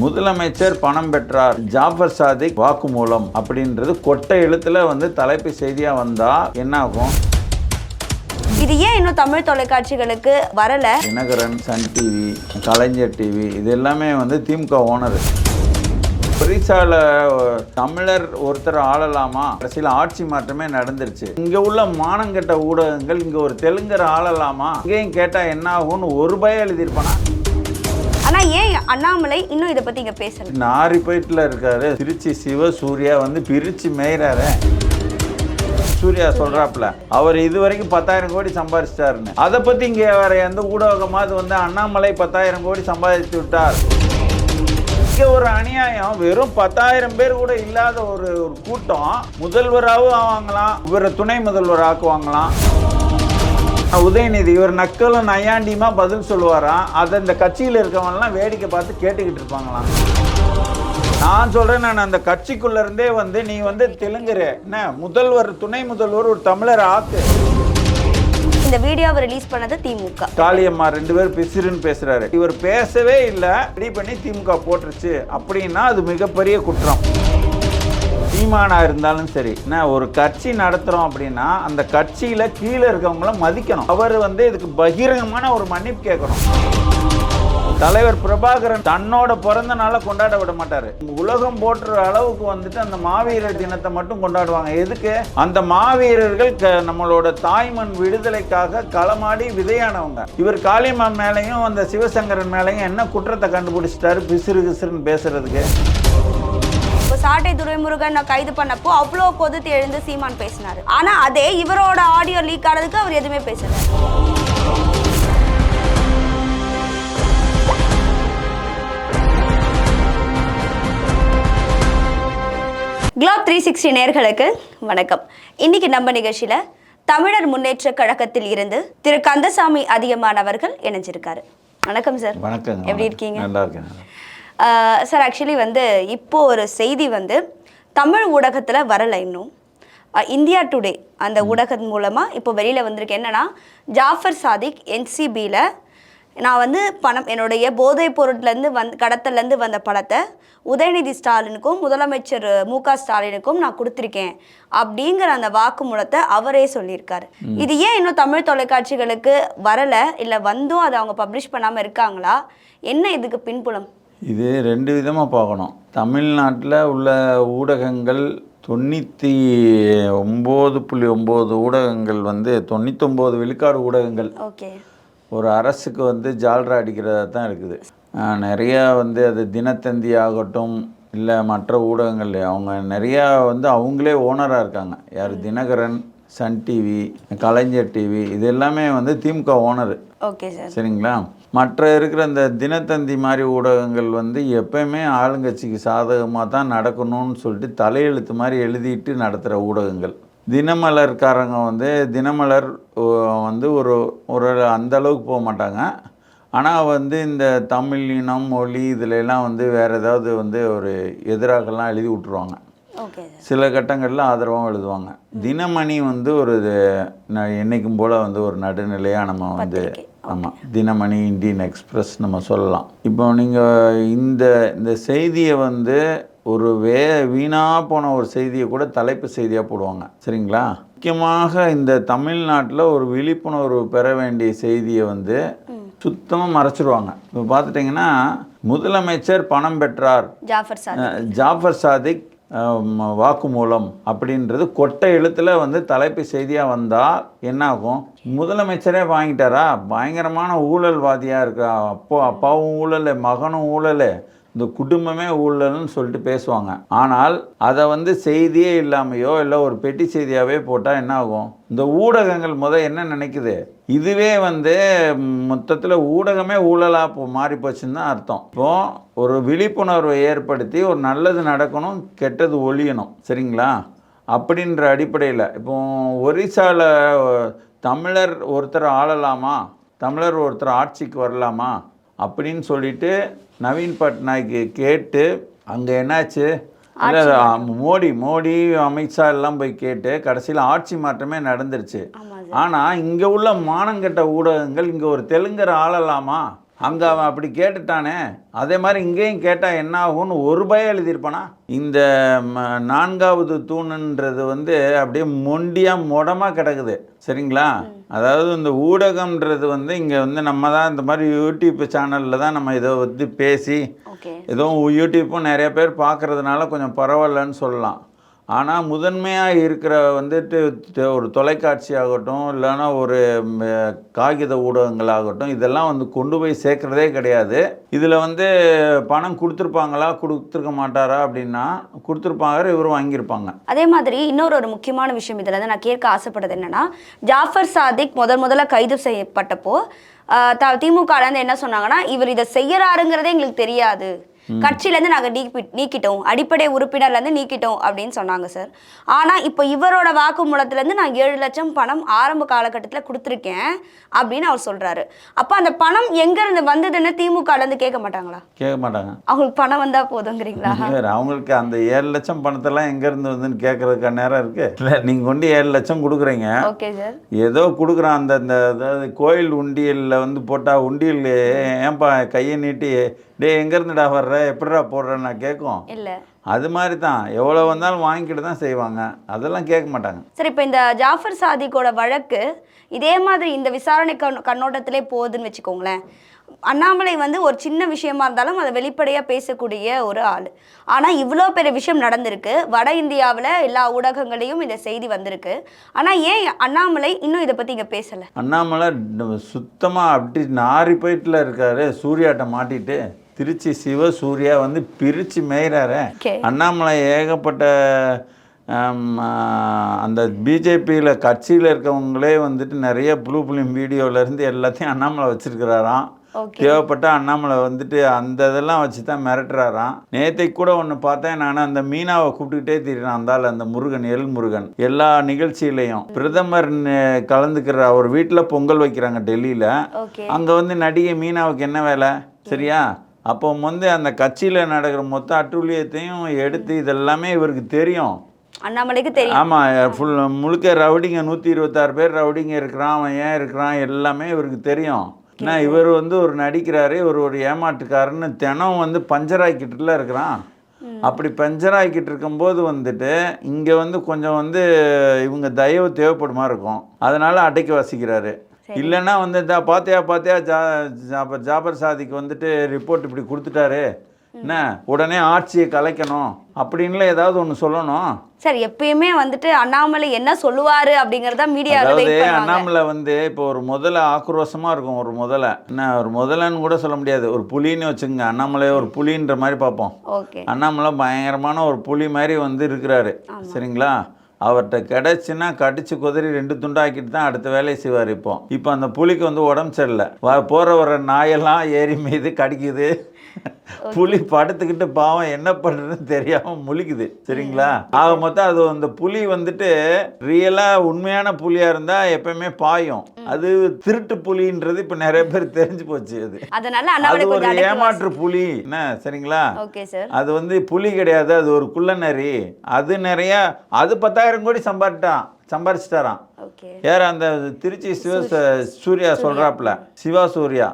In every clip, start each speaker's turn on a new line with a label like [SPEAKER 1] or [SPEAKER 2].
[SPEAKER 1] முதலமைச்சர் பணம் பெற்றார். ஜாஃபர் சாதிக் வாக்குமூலம் அப்படின்றது கொட்டை எழுத்துல வந்து தலைப்பு செய்தியா வந்தா என்ன ஆகும்
[SPEAKER 2] இது ஏன் இன்னும் தமிழ் தொலைக்காட்சிகளுக்கு வரல?
[SPEAKER 1] Dinakaran Sun TV Kalaignar TV இது எல்லாமே வந்து திமுக ஓனர். ஒரிசால தமிழர் ஒருத்தர் ஆளலாமா? அரசியல் ஆட்சி மாற்றமே நடந்துருச்சு. இங்க உள்ள மானங்கெட்ட ஊடகங்கள் இங்க ஒரு தெலுங்கர் ஆளலாமா? இங்கேயும் கேட்டா என்ன ஆகும்னு ஒரு பயம் எழுதியிருப்பானா?
[SPEAKER 2] ஆனா ஏன் அண்ணாமலை இன்னும் இதை பத்தி இங்க பேசல?
[SPEAKER 1] நாரி போயிட்டுல இருக்காரு திருச்சி சிவ சூர்யா வந்து பிரிச்சு மேய்றாரு. சூர்யா சொல்றாப்ல அவர் இது வரைக்கும் பத்தாயிரம் கோடி சம்பாதிச்சிட்டாருன்னு. அதை பத்தி இங்க வேற எந்த ஊடகமாவது வந்து அண்ணாமலை பத்தாயிரம் கோடி சம்பாதிச்சு விட்டார். இங்க ஒரு அநியாயம் வெறும் பத்தாயிரம் பேர் கூட இல்லாத ஒரு ஒரு கூட்டம் முதல்வராகவும் ஆவாங்களாம் இவரை துணை முதல்வர் ஆக்குவாங்களாம் உதயநிதி இவர் நக்கலும் நையாண்டியுமா பதில் சொல்லுவாராம் அதை இந்த கட்சியில் இருக்கவங்கலாம் வேடிக்கை பார்த்து கேட்டுக்கிட்டு இருப்பாங்களாம். நான் சொல்றேன் நான் அந்த கட்சிக்குள்ள இருந்தே வந்து நீ வந்து தெலுங்குரு. என்ன முதல்வர் துணை முதல்வர் ஒரு தமிழர் ஆக்கு.
[SPEAKER 2] இந்த வீடியோவை ரிலீஸ் பண்ணது திமுக.
[SPEAKER 1] காளியம்மா ரெண்டு பேரும் பிசிறுன்னு பேசுறாரு. இவர் பேசவே இல்லை ரெடி பண்ணி திமுக போட்டுருச்சு. அப்படின்னா அது மிகப்பெரிய குற்றம். சீமானாக இருந்தாலும் சரி என்ன ஒரு கட்சி நடத்துறோம் அப்படின்னா அந்த கட்சியில கீழே இருக்கவங்கள மதிக்கணும். அவர் வந்து இதுக்கு பகிரங்கமான ஒரு மன்னிப்பு கேட்கணும். தலைவர் பிரபாகரன் தன்னோட பிறந்த நாளை கொண்டாட விட மாட்டாரு. உலகம் போற்றுற அளவுக்கு வந்துட்டு அந்த மாவீரர் தினத்தை மட்டும் கொண்டாடுவாங்க. எதுக்கு? அந்த மாவீரர்கள் க- நம்மளோட தாய்மண் விடுதலைக்காக களமாடி விதையானவங்க. இவர் காளியம்மா மேலையும் அந்த சிவசங்கரன் மேலையும் என்ன குற்றத்தை கண்டுபிடிச்சிட்டாரு? பிசிறு கிசிறுன்னு பேசுறதுக்கு.
[SPEAKER 2] இப்போ சாட்டை துரைமுருகன் கைது பண்ணப்போ அவ்வளோ கொதித்து எழுந்து சீமான் பேசினாரு. ஆனா அதே இவரோட ஆடியோ லீக் ஆனதுக்கு அவர் எதுவுமே பேசல. குளோப் த்ரீ சிக்ஸ்டி நேர்களுக்கு வணக்கம். இன்னைக்கு நம்ம நிகழ்ச்சியில தமிழர் முன்னேற்ற கழகத்தில் இருந்து திரு கந்தசாமி அதிகமான் அவர்கள் இணைஞ்சிருக்காரு. வணக்கம் சார்.
[SPEAKER 1] வணக்கங்க
[SPEAKER 2] எப்படி இருக்கீங்க?
[SPEAKER 1] நல்லா இருக்கேன்.
[SPEAKER 2] சார் ஆக்சுவலி வந்து இப்போ ஒரு செய்தி வந்து தமிழ் ஊடகத்தில் வரலை இன்னும். இந்தியா டுடே அந்த ஊடகம் மூலமாக இப்போ வெளியில் வந்திருக்கு. என்னன்னா ஜாஃபர் சாதிக் என்சிபியில் நான் வந்து பணம் என்னுடைய போதைப் பொருட்லேருந்து வந் கடத்தலேருந்து வந்த பணத்தை உதயநிதி ஸ்டாலினுக்கும் முதலமைச்சர் மு க ஸ்டாலினுக்கும் நான் கொடுத்துருக்கேன். அப்படிங்கிற அந்த வாக்குமூலத்தை அவரே சொல்லியிருக்காரு. இது ஏன் இன்னும் தமிழ் தொலைக்காட்சிகளுக்கு வரலை? இல்லை வந்தும் அதை அவங்க பப்ளிஷ் பண்ணாமல் இருக்காங்களா? என்ன இதுக்கு பின்புலம்?
[SPEAKER 1] இது ரெண்டு விதமாக பார்க்கணும். தமிழ்நாட்டில் உள்ள ஊடகங்கள் தொண்ணூற்றி ஒம்பது புள்ளி ஒம்பது ஊடகங்கள் வந்து தொண்ணூத்தொம்பது விழுக்காடு ஊடகங்கள்.
[SPEAKER 2] ஓகே.
[SPEAKER 1] ஒரு அரசுக்கு வந்து ஜால்ரா அடிக்கிறதா தான் இருக்குது. நிறையா வந்து அது தினத்தந்தி ஆகட்டும் இல்லை மற்ற ஊடகங்கள் அவங்க நிறையா வந்து அவங்களே ஓனராக இருக்காங்க. யார் Dinakaran Sun TV Kalaignar TV இது எல்லாமே வந்து திமுக ஓனரு.
[SPEAKER 2] Okay sir.
[SPEAKER 1] சரிங்களா? மற்ற இருக்கிற இந்த தினத்தந்தி மாதிரி ஊடகங்கள் வந்து எப்பயுமே ஆளுங்கட்சிக்கு சாதகமாக தான் நடக்கணும்னு சொல்லிட்டு தலையெழுத்து மாதிரி எழுதிட்டு நடத்துகிற ஊடகங்கள். தினமலர்காரங்க வந்து தினமலர் வந்து ஒரு ஒரு அந்த அளவுக்கு போக மாட்டாங்க. ஆனால் வந்து இந்த தமிழ் இனம் மொழி இதுல எல்லாம் வந்து வேறு ஏதாவது வந்து ஒரு எதிராகலாம் எழுதி விட்ருவாங்க சில கட்டங்களில் ஆதரவாகவும் எழுதுவாங்க. தினமணி வந்து ஒரு இது- என்னைக்கும் போல் வந்து ஒரு நடுநிலையாக நம்ம வந்து. ஆமாம் தினமணி இந்தியன் எக்ஸ்பிரஸ் நம்ம சொல்லலாம். இப்போ நீங்கள் இந்த இந்த செய்தியை வந்து ஒரு வே வீணாக போன ஒரு செய்தியை கூட தலைப்பு செய்தியாக போடுவாங்க. சரிங்களா? முக்கியமாக இந்த தமிழ்நாட்டில் ஒரு விழிப்புணர்வு பெற வேண்டிய செய்தியை வந்து சுத்தமாக மறைச்சிருவாங்க. இப்போ பார்த்துட்டிங்கன்னா முதலமைச்சர் பணம் பெற்றார்.
[SPEAKER 2] ஜாஃபர்
[SPEAKER 1] சாதிக் வாக்குமூலம் அப்படின்றது கொட்டை எழுத்தில் வந்து தலைப்பு செய்தியாக வந்தால் என்னாகும்? முதலமைச்சரே வாங்கிட்டாரா? பயங்கரமான ஊழல்வாதியாக இருக்கா? அப்போ அப்பாவும் ஊழல் மகனும் ஊழல். இந்த குடும்பமே ஊழல்னு சொல்லிட்டு பேசுவாங்க. ஆனால் அதை வந்து செய்தியே இல்லாமையோ இல்லை ஒரு பெட்டி செய்தியாகவே போட்டால் என்ன ஆகும்? இந்த ஊடகங்கள் முத என்ன நினைக்குது? இதுவே வந்து மொத்தத்தில் ஊடகமே ஊழலாக இப்போ மாறி போச்சுன்னு தான் அர்த்தம். இப்போ ஒரு விழிப்புணர்வை ஏற்படுத்தி ஒரு நல்லது நடக்கணும் கெட்டது ஒழியணும். சரிங்களா? அப்படின்ற அடிப்படையில். இப்போ ஒரிசாவில் தமிழர் ஒருத்தர் ஆளலாமா? தமிழர் ஒருத்தர் ஆட்சிக்கு வரலாமா? அப்படின்னு சொல்லிட்டு நவீன் பட்நாயக்கு கேட்டு அங்கே என்னாச்சு? இல்ல, மோடி மோடி அமித்ஷா எல்லாம் போய் கேட்டு கடைசியில் ஆட்சி மாற்றமே நடந்துருச்சு. ஆனால் இங்கே உள்ள மானங்கெட்ட ஊடகங்கள் இங்கே ஒரு தெலுங்கர் ஆளலாமா? அங்கே அவன் அப்படி கேட்டுட்டானே. அதே மாதிரி இங்கேயும் கேட்டால் என்ன ஆகும்னு ஒரு பயம் எழுதியிருப்பானா? இந்த நான்காவது தூணுன்றது வந்து அப்படியே மொண்டியாக முடமாக கிடக்குது. சரிங்களா? அதாவது இந்த ஊடகம்ன்றது வந்து இங்கே வந்து நம்ம தான் இந்த மாதிரி யூடியூப் சேனலில் தான் நம்ம இதை வந்து பேசி ஏதோ யூடியூப்பும் நிறைய பேர் பார்க்கறதுனால கொஞ்சம் பரவாயில்லன்னு சொல்லலாம். ஆனால் முதன்மையாக இருக்கிற வந்துட்டு ஒரு தொலைக்காட்சி ஆகட்டும் இல்லைன்னா ஒரு காகித ஊடகங்களாகட்டும் இதெல்லாம் வந்து கொண்டு போய் சேர்க்குறதே கிடையாது. இதில் வந்து பணம் கொடுத்துருப்பாங்களா கொடுத்துருக்க மாட்டாரா அப்படின்னா கொடுத்துருப்பாங்க இவரும் வாங்கியிருப்பாங்க.
[SPEAKER 2] அதே மாதிரி இன்னொரு ஒரு முக்கியமான விஷயம் இதில் வந்து நான் கேட்க ஆசைப்படுறது என்னென்னா ஜாஃபர் சாதிக் முதல் முதல்ல கைது செய்யப்பட்டப்போ ஆஹ் த திமுகலேருந்து என்ன சொன்னாங்கன்னா இவர் இதை செய்யறாருங்கிறதே எங்களுக்கு தெரியாது. கட்சியிலேருந்து நாங்கள் நீக்கி நீக்கிட்டோம். அடிப்படை உறுப்பினர்லேருந்து நீக்கிட்டோம் அப்படின்னு சொன்னாங்க சார். ஆனால் இப்போ இவரோட வாக்குமூலத்துலேருந்து நான் ஏழு லட்சம் பணம் ஆரம்ப காலகட்டத்தில் கொடுத்துருக்கேன் அப்படின்னு அவர் சொல்கிறாரு அப்போ அந்த பணம் எங்கேருந்து வந்ததுன்னு திமுகலேருந்து கேட்க மாட்டாங்களா?
[SPEAKER 1] கேட்க மாட்டாங்க.
[SPEAKER 2] அவங்களுக்கு பணம் வந்தால் போதுங்கிறீங்களா?
[SPEAKER 1] அவங்களுக்கு அந்த ஏழு லட்சம் பணத்தெல்லாம் எங்கேருந்து வந்துன்னு கேட்குறதுக்கு நேரம் இருக்குது இல்லை நீங்கள் கொண்டு ஏழு லட்சம் கொடுக்குறீங்க.
[SPEAKER 2] Okay sir.
[SPEAKER 1] ஏதோ கொடுக்குறான் அந்த அந்த அதாவது கோயில் உண்டியலில் வந்து போட்டால் உண்டியல் ஏன்பா கையை நீட்டி டேய் எங்கேருந்துடா வர்ற? எப்படிடா போடுறேன்னு நான் கேட்கும்.
[SPEAKER 2] இல்லை.
[SPEAKER 1] அது மாதிரி தான் எவ்வளோ வந்தாலும் வாங்கிக்கிட்டு தான் செய்வாங்க. அதெல்லாம் கேட்க மாட்டாங்க.
[SPEAKER 2] சரி இப்போ இந்த ஜாஃபர் சாதிக்கோட வழக்கு இதே மாதிரி இந்த விசாரணை கண் கண்ணோட்டத்திலே போகுதுன்னு வச்சுக்கோங்களேன். அண்ணாமலை வந்து ஒரு சின்ன விஷயமா இருந்தாலும் அதை வெளிப்படையாக பேசக்கூடிய ஒரு ஆள். ஆனால் இவ்வளோ பெரிய விஷயம் நடந்திருக்கு. வட இந்தியாவில் எல்லா ஊடகங்களையும் இந்த செய்தி வந்திருக்கு. ஆனால் ஏன் அண்ணாமலை இன்னும் இதை பற்றி இங்கே பேசலை?
[SPEAKER 1] அண்ணாமலை சுத்தமாக அப்படி நாரி போயிட்டுல இருக்காரு. சூர்யாட்ட மாட்டிட்டு. திருச்சி சிவ சூர்யா வந்து பிரித்து மேய்கிறாரு
[SPEAKER 2] Okay.
[SPEAKER 1] அண்ணாமலை ஏகப்பட்ட அந்த பிஜேபியில் கட்சியில் இருக்கவங்களே வந்துட்டு நிறைய ப்ளூ ஃபிலிம் வீடியோலேருந்து எல்லாத்தையும் அண்ணாமலை வச்சுருக்கிறாராம். தேவைப்பட்ட அண்ணாமலை வந்துட்டு அந்த இதெல்லாம் வச்சு தான் மிரட்டுறாராம். நேத்தைக்கு கூட ஒன்று பார்த்தேன். நான் அந்த மீனாவை கூப்பிட்டுக்கிட்டே திரிறான் அந்தால அந்த முருகன் எல் முருகன் எல்லா நிகழ்ச்சியிலையும். பிரதமர் கலந்துக்கிற அவர் வீட்டில் பொங்கல் வைக்கிறாங்க டெல்லியில். அங்கே வந்து நடிகை மீனாவுக்கு என்ன வேலை? சரியா? அப்போ வந்து அந்த கட்சியில் நடக்கிற மொத்த அட்டூழியத்தையும் எடுத்து இதெல்லாமே இவருக்கு தெரியும்.
[SPEAKER 2] அண்ணாமலைக்கு தெரியும்.
[SPEAKER 1] ஆமாம் ஃபுல் முழுக்க ரவுடிங்க நூற்றி இருபத்தாறு பேர் ரவுடிங்க இருக்கிறான் அவன் ஏன் இருக்கிறான் எல்லாமே இவருக்கு தெரியும். ஏன்னா இவர் வந்து ஒரு நடிக்கிறாரு இவர் ஒரு ஏமாட்டுக்காரன்னு தினம் வந்து பஞ்சராக்கிட்டுல இருக்கிறான். அப்படி பஞ்சராக்கிட்டு இருக்கும்போது வந்துட்டு இங்கே வந்து கொஞ்சம் வந்து இவங்க தயவு தேவைப்படுமா இருக்கும். அதனால அடைக்கி வசிக்கிறாரு. இல்லைன்னா வந்து இதா பாத்தியா பாத்தியா ஜா ஜாபர் ஜாபர் சாதிக்கு வந்துட்டு ரிப்போர்ட் இப்படி கொடுத்துட்டாரு. என்ன? உடனே ஆட்சியை கலைக்கணும் அப்படின்லாம் ஏதாவது ஒன்று சொல்லணும்.
[SPEAKER 2] சார் எப்பயுமே வந்துட்டு அண்ணாமலை என்ன சொல்லுவாரு அப்படிங்கறத மீடியாவில்
[SPEAKER 1] அதாவது அண்ணாமலை வந்து இப்போ ஒரு முதல்ல ஆக்ரோஷமா இருக்கும் ஒரு முதல்ல என்ன ஒரு முதலன்னு கூட சொல்ல முடியாது. ஒரு புலின்னு வச்சுக்கோங்க அண்ணாமலை ஒரு புலின்ற மாதிரி பார்ப்போம். அண்ணாமலை பயங்கரமான ஒரு புலி மாதிரி வந்து இருக்கிறாரு. சரிங்களா? அவர்கிட்ட கிடச்சின்னா கடிச்சு குதிரை ரெண்டு துண்டாக்கிட்டு தான் அடுத்த வேலையை செய்வார் இப்போ இப்போ அந்த புலிக்கு வந்து உடம்பு சரியில்லை. போகிற வர நாயெல்லாம் ஏறி மீது கடிக்குது. புலி படுத்துக்கிட்டு பாவம் என்ன பண்ணுறதுன்னு தெரியாமல் முழிக்குது சரிங்களா? ஆக மொத்தம் அது அந்த புலி வந்துட்டு ரியலாக உண்மையான புலியாக இருந்தால் எப்பயுமே பாயும். அது திருட்டு புலின்றது இப்போ நிறைய பேர் தெரிஞ்சு போச்சு அது. அது ஒரு ஏமாற்று புலி என்ன சரிங்களா? அது வந்து புலி கிடையாது அது ஒரு குள்ள நரி அது நிறைய அது பத்தாயிரம் கோடி சம்பாரிட்டான் சம்பாரிச்சிட்டாராம்.
[SPEAKER 2] ஓகே
[SPEAKER 1] யார் அந்த திருச்சி சிவ சூர்யா சொல்றாப்புல சிவா சூர்யா.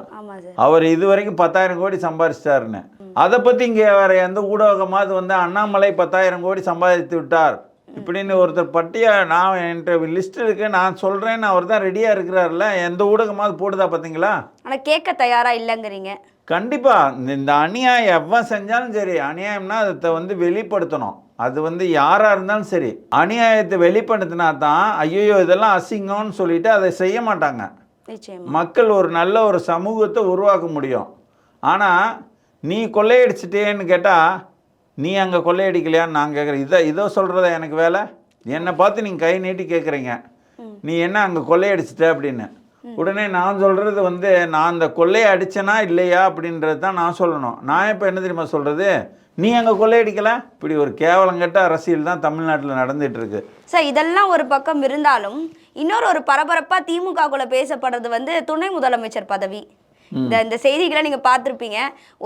[SPEAKER 1] அவர் இது வரைக்கும் பத்தாயிரம் கோடி சம்பாரிச்சிட்டாருன்னு. அதை பத்தி இங்க வேற எந்த ஊடகமாவது வந்து அண்ணாமலை பத்தாயிரம் கோடி சம்பாதித்து விட்டார். இப்படின்னு ஒருத்தர் பட்டியா நான் என்கிட்ட லிஸ்ட் இருக்கு நான் சொல்றேன்னு அவர் தான் ரெடியா இருக்கிறாருல எந்த ஊடகமாவது போடுதா பாத்தீங்களா?
[SPEAKER 2] ஆனா கேட்க தயாரா இல்லைங்கிறீங்க.
[SPEAKER 1] கண்டிப்பா இந்த- அநியாயம் எவன் செஞ்சாலும் சரி அநியாயம்னா அதை வந்து வெளிப்படுத்தணும். அது வந்து யாரா இருந்தாலும் சரி அநியாயத்தை வெளிப்படுத்தினா தான் ஐயோ இதெல்லாம் அசிங்கம்னு சொல்லிட்டு அதை செய்ய மாட்டாங்க. மக்கள் ஒரு நல்ல ஒரு சமூகத்தை உருவாக்க முடியும். ஆனால் நீ கொள்ளையடிச்சிட்டேன்னு கேட்டால் நீ அங்கே கொள்ளையடிக்கலையான்னு நான் கேட்குறேன் இதை இதோ சொல்கிறதா எனக்கு வேலை? என்னை பார்த்து நீங்கள் கை நீட்டி கேட்குறீங்க நீ என்ன அங்கே கொள்ளையடிச்சிட்ட அப்படின்னு? உடனே நான் சொல்கிறது வந்து நான் அந்த கொள்ளையை அடிச்சேனா இல்லையா? அப்படின்றது தான் நான் சொல்லணும். நான் இப்போ என்ன தெரியுமா சொல்கிறது நீ அங்கே கொள்ளையடிக்கல இப்படி ஒரு கேவலங்கட்ட அரசியல் தான் தமிழ்நாட்டில் நடந்துட்டு இருக்கு.
[SPEAKER 2] சார் இதெல்லாம் ஒரு பக்கம் இருந்தாலும் இன்னொரு ஒரு பரபரப்பா திமுகக்குள்ள பேசப்படுறது வந்து துணை முதலமைச்சர் பதவி. இந்த இந்த செய்திகளை நீங்க பார்த்திருப்பீங்க.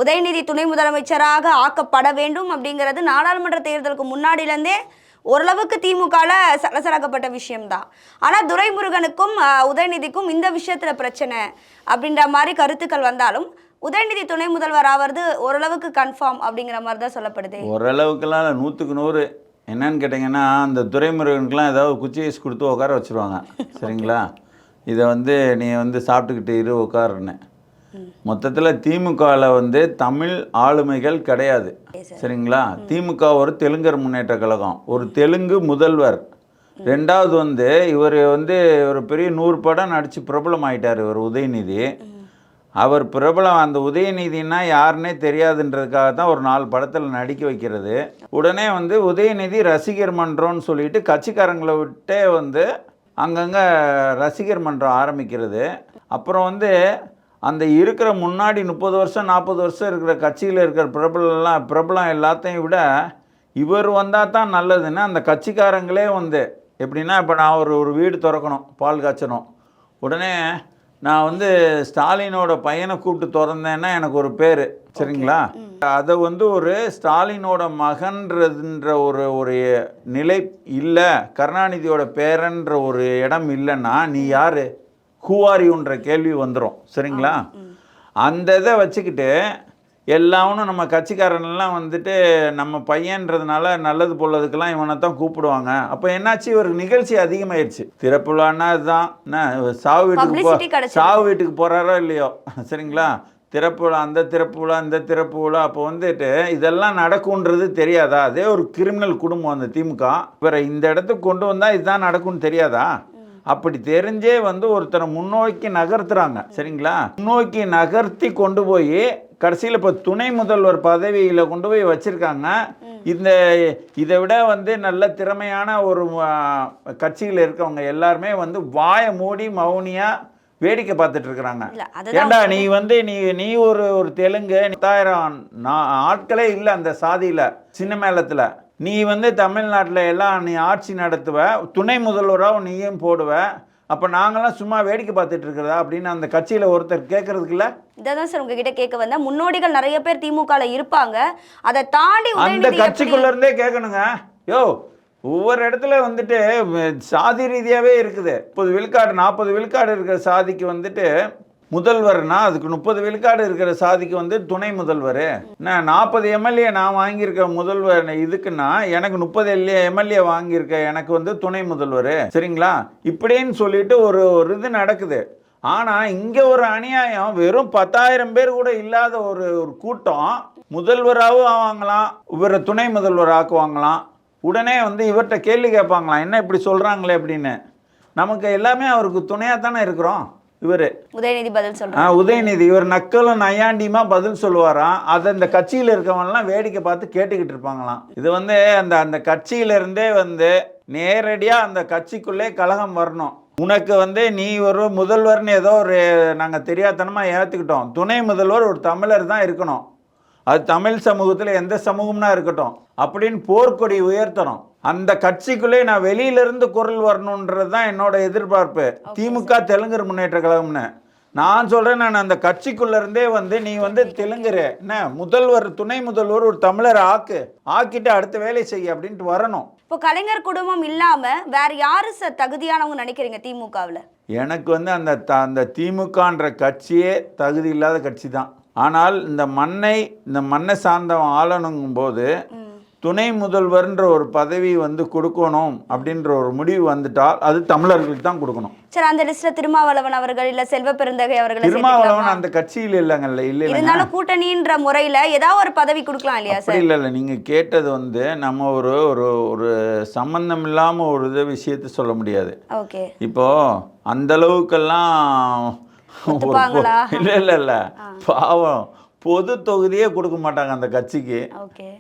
[SPEAKER 2] உதயநிதி துணை முதலமைச்சராக ஆக்கப்பட வேண்டும் அப்படிங்கிறது நாடாளுமன்ற தேர்தலுக்கு முன்னாடியிலேருந்தே ஓரளவுக்கு திமுகல சலசலக்கப்பட்ட விஷயம்தான். ஆனா துரைமுருகனுக்கும் உதயநிதிக்கும் இந்த விஷயத்துல பிரச்சனை அப்படின்ற மாதிரி கருத்துக்கள் வந்தாலும் உதயநிதி துணை முதல்வர் ஆவது ஓரளவுக்கு கன்ஃபார்ம் அப்படிங்கிற மாதிரி தான் சொல்லப்படுது.
[SPEAKER 1] ஓரளவுக்குலாம் நூற்றுக்கு நூறு. என்னன்னு கேட்டிங்கன்னா அந்த துரைமுருகனுக்குலாம் ஏதாவது குச்சி ஐஸ் கொடுத்து உட்கார வச்சுருவாங்க. சரிங்களா? இதை வந்து நீ வந்து சாப்பிட்டுக்கிட்டு இரு உட்காருன்னு. மொத்தத்தில் திமுகவில் வந்து தமிழ் ஆளுமைகள் கிடையாது. சரிங்களா? திமுக ஒரு தெலுங்கர் முன்னேற்ற கழகம். ஒரு தெலுங்கு முதல்வர். ரெண்டாவது வந்து இவர் வந்து ஒரு பெரிய நூறு படம் நடித்து பிரபலம் ஆயிட்டார் இவர் உதயநிதி. அவர் பிரபலம் அந்த உதயநிதினா யாருன்னே தெரியாதுன்றதுக்காக தான் ஒரு நாலு படத்தில் நடிக்க வைக்கிறது. உடனே வந்து உதயநிதி ரசிகர் மன்றம்னு சொல்லிட்டு கட்சிக்காரங்களை விட்டே வந்து அங்கங்கே ரசிகர் மன்றம் ஆரம்பிக்கிறது. அப்புறம் வந்து அந்த இருக்கிற முன்னாடி முப்பது வருஷம் நாற்பது வருஷம் இருக்கிற கட்சியில் இருக்கிற பிரபலம்லாம் பிரபலம் எல்லாத்தையும் விட இவர் வந்தால் தான் நல்லதுன்னு அந்த கட்சிக்காரங்களே வந்து எப்படின்னா இப்போ நான் ஒரு ஒரு வீடு திறக்கணும் பால் காய்ச்சணும். உடனே நான் வந்து ஸ்டாலினோட பையனை கூப்பிட்டு திறந்தேன்னா எனக்கு ஒரு பேர் சரிங்களா? அதை வந்து ஒரு ஸ்டாலினோட மகன்றதுன்ற ஒரு ஒரு நிலை இல்லை கருணாநிதியோட பேரன்ற ஒரு இடம் இல்லைன்னா நீ யார்? ஹூஆரியுன்ற கேள்வி வந்துடும் சரிங்களா? அந்த இதை வச்சுக்கிட்டு எல்லாவனும் நம்ம கட்சிக்காரனெல்லாம் வந்துட்டு நம்ம பையன்றதுனால நல்லது போல்லதுக்கெல்லாம் இவனை தான் கூப்பிடுவாங்க. அப்போ என்னாச்சு? இவருக்கு நிகழ்ச்சி அதிகமாயிடுச்சு திறப்புலான்னா இதுதான். என்ன? சாவு வீட்டுக்கு போ. சாவு வீட்டுக்கு போகிறாரோ இல்லையோ? சரிங்களா? திறப்பு விழா அந்த திறப்பு விழா இந்த திறப்பு விழா அப்போ வந்துட்டு இதெல்லாம் நடக்கும்ன்றது தெரியாதா? அதே ஒரு கிரிமினல் குடும்பம் அந்த திமுக. இவரை இந்த இடத்துக்கு கொண்டு வந்தால் இதுதான் நடக்கும்னு தெரியாதா? அப்படி தெரிஞ்சே வந்து ஒருத்தரை முன்னோக்கி நகர்த்துறாங்க. சரிங்களா? முன்னோக்கி நகர்த்தி கொண்டு போய் கடைசியில் இப்போ துணை முதல்வர் பதவியில் கொண்டு போய் வச்சிருக்காங்க. இந்த இதை விட வந்து நல்ல திறமையான ஒரு கட்சியில் இருக்கவங்க எல்லாருமே வந்து வாயை மூடி மௌனியா வேடிக்கை பார்த்துட்டு இருக்கிறாங்க. ஏண்டா நீ வந்து நீ நீ ஒரு ஒரு தெலுங்கு பத்தாயிரம் ஆட்களே இல்லை அந்த சாதியில் சின்ன மேளத்தில். நீ வந்து தமிழ்நாட்டில் எல்லாம் நீ ஆட்சி நடத்துவ துணை முதல்வராக நீயும் போடுவ. அப்போ நாங்களாம் சும்மா வேடிக்கை பார்த்துட்டு இருக்கிறதா அப்படின்னு அந்த கட்சியில் ஒருத்தர் கேட்கறதுக்குல்ல
[SPEAKER 2] இதை தான் சார் உங்ககிட்ட கேட்க வந்தேன். முன்னோடிகள் நிறைய பேர் திமுகல இருப்பாங்க. அதை தாண்டி
[SPEAKER 1] அந்த கட்சிக்குள்ள இருந்தே கேட்கணுங்க யோ ஒவ்வொரு இடத்துல வந்துட்டு சாதி ரீதியாகவே இருக்குது. முப்பது விழுக்காடு நாற்பது விழுக்காடு இருக்கிற சாதிக்கு வந்துட்டு முதல்வர்னா அதுக்கு முப்பது விழுக்காடு இருக்கிற சாதிக்கு வந்து துணை முதல்வர். என்ன நாற்பது எம்எல்ஏ நான் வாங்கியிருக்க முதல்வர் இதுக்குன்னா எனக்கு முப்பது எல்ஏ எம்எல்ஏ வாங்கியிருக்க எனக்கு வந்து துணை முதல்வர். சரிங்களா? இப்படின்னு சொல்லிட்டு ஒரு ஒரு இது நடக்குது. ஆனால் இங்கே ஒரு அநியாயம் வெறும் பத்தாயிரம் பேர் கூட இல்லாத ஒரு ஒரு கூட்டம் முதல்வராகவும் ஆவாங்களாம் இவரை துணை முதல்வர் ஆக்குவாங்களாம் உடனே வந்து இவர்கிட்ட கேள்வி கேட்பாங்களாம் என்ன இப்படி சொல்கிறாங்களே அப்படின்னு. நமக்கு எல்லாமே அவருக்கு துணையாக தானே இருக்கிறோம். இவர்.
[SPEAKER 2] உதயநிதி பதில்
[SPEAKER 1] ஆ
[SPEAKER 2] சொல்றாங்க
[SPEAKER 1] உதயநிதி இவர் நக்கலும் நையாண்டியுமா பதில் சொல்லுவாராம். அதை இந்த கட்சியில் இருக்கவங்கலாம் வேடிக்கை பார்த்து கேட்டுக்கிட்டு இருப்பாங்களாம். இது வந்து அந்த அந்த கட்சியில இருந்தே வந்து நேரடியாக அந்த கட்சிக்குள்ளே கலகம் வரணும். உனக்கு வந்து நீ ஒரு முதல்வர்னு ஏதோ ஒரு நாங்கள் தெரியாதனமாக ஏற்றுக்கிட்டோம் துணை முதல்வர் ஒரு தமிழர் தான் இருக்கணும். அது தமிழ் சமூகத்தில் எந்த சமூகம்னா இருக்கட்டும் அப்படின்னு போர்க்கொடி உயர்த்தணும். அந்த கட்சிக்குள்ளே நான் வெளியிலிருந்து குரல் வரணுன்றது தான் என்னோட எதிர்பார்ப்பு. திமுக தெலுங்கர் முன்னேற்ற கழகம்னு. நான் சொல்கிறேன் நான் அந்த கட்சிக்குள்ள இருந்தே வந்து நீ வந்து தெலுங்குரு. என்ன முதல்வர் துணை முதல்வர் ஒரு தமிழரை ஆக்கு. ஆக்கிட்டு அடுத்த வேலை செய்ய அப்படின்ட்டு வரணும்.
[SPEAKER 2] இப்போ கலைஞர் குடும்பம் இல்லாம வேற யாரு சார் தகுதியானவங்க நினைக்கிறீங்க திமுகவுல?
[SPEAKER 1] எனக்கு வந்து அந்த த அந்த திமுகன்ற கட்சியே தகுதி இல்லாத கட்சி தான். ஆனால் இந்த மண்ணை இந்த மண்ணை சார்ந்தவன் ஆளணுங்கும் போது துணை முதல்வர்ன்ற ஒரு பதவி வந்து கொடுக்கணும் அப்படின்ற ஒரு முடிவு வந்துட்டால் அது தமிழர்களுக்கு தான் கொடுக்கணும்.
[SPEAKER 2] சரி அந்த லிஸ்ட்ல திருமாவளவன் அவர்கள் இல்ல செல்வ பெருந்தகை அவர்களை
[SPEAKER 1] திருமாவளவன்? அந்த கட்சியில் இல்லைங்கல்ல இல்லை
[SPEAKER 2] இருந்தாலும் கூட்டணின்ற முறையில ஏதாவது ஒரு பதவி கொடுக்கலாம் இல்லையா சார்?
[SPEAKER 1] இல்லை இல்லை நீங்கள் கேட்டது வந்து நம்ம ஒரு ஒரு ஒரு சம்பந்தம் இல்லாமல் ஒரு இது விஷயத்தை சொல்ல முடியாது.
[SPEAKER 2] ஓகே.
[SPEAKER 1] இப்போ அந்த அளவுக்கெல்லாம் இல்ல இல்ல இல்ல. பாவம். பொது தொகுதியே கொடுக்க மாட்டாங்க அந்த கட்சிக்கு.